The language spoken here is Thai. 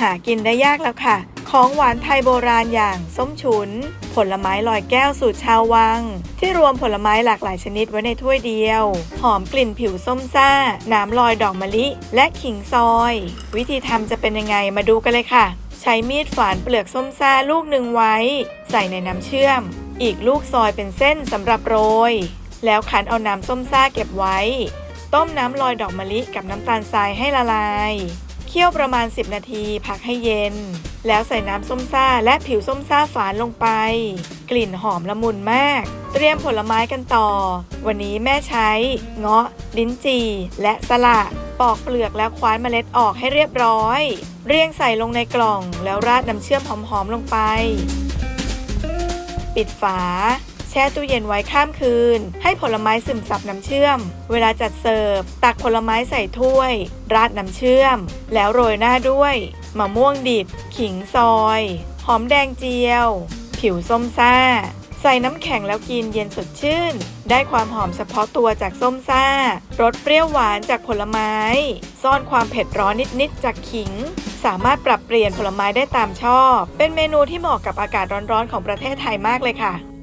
หากินได้ยากแล้วค่ะ ของหวานไทยโบราณอย่างส้มฉุน ผลไม้ลอยแก้วสูตรชาววัง ที่รวมผลไม้หลากหลายชนิดไว้ในถ้วยเดียว หอมกลิ่นผิวส้มซ่า น้ำลอยดอกมะลิ และขิงซอย วิธีทำจะเป็นยังไงมาดูกันเลยค่ะ ใช้มีดฝานเปลือกส้มซ่าลูกหนึ่งไว้ ใส่ในน้ำเชื่อม อีกลูกซอยเป็นเส้นสำหรับโรย แล้วคั้นเอาน้ำส้มซ่าเก็บไว้ ต้มน้ำลอยดอกมะลิกับน้ำตาลทรายให้ละลาย คี่ยวประมาณ 10 นาที พักให้เย็น แล้วใส่น้ำส้มซ่าและผิวส้มซ่าฝานลงไป กลิ่นหอมละมุนมาก เตรียมผลไม้กันต่อ วันนี้แม่ใช้ เงาะ ลิ้นจี่ และสละปอกเปลือกแล้วคว้านเมล็ดออกให้เรียบร้อย เรียงใส่ลงในกล่อง แล้วราดน้ำเชื่อมหอมๆลงไป ปิดฝา ช่ตู้เย็นไว้ข้ามคืน ให้ผลไม้ซึมซับน้ำเชื่อม เวลาจัดเสิร์ฟ ตักผลไม้ใส่ถ้วย ราดน้ำเชื่อม แล้วโรยหน้าด้วยมะม่วงดิบ ขิงซอย หอมแดงเจียว ผิวส้มซ่า ใส่น้ำแข็งแล้วกินเย็นสดชื่น ได้ความหอมเฉพาะตัวจากส้มซ่ารสเปรี้ยวหวานจากผลไม้ ซ่อนความเผ็ดร้อนนิดๆจากขิงสามารถปรับเปลี่ยนผลไม้ได้ตามชอบ เป็นเมนูที่เหมาะกับอากาศร้อนๆของประเทศไทยมากเลยค่ะ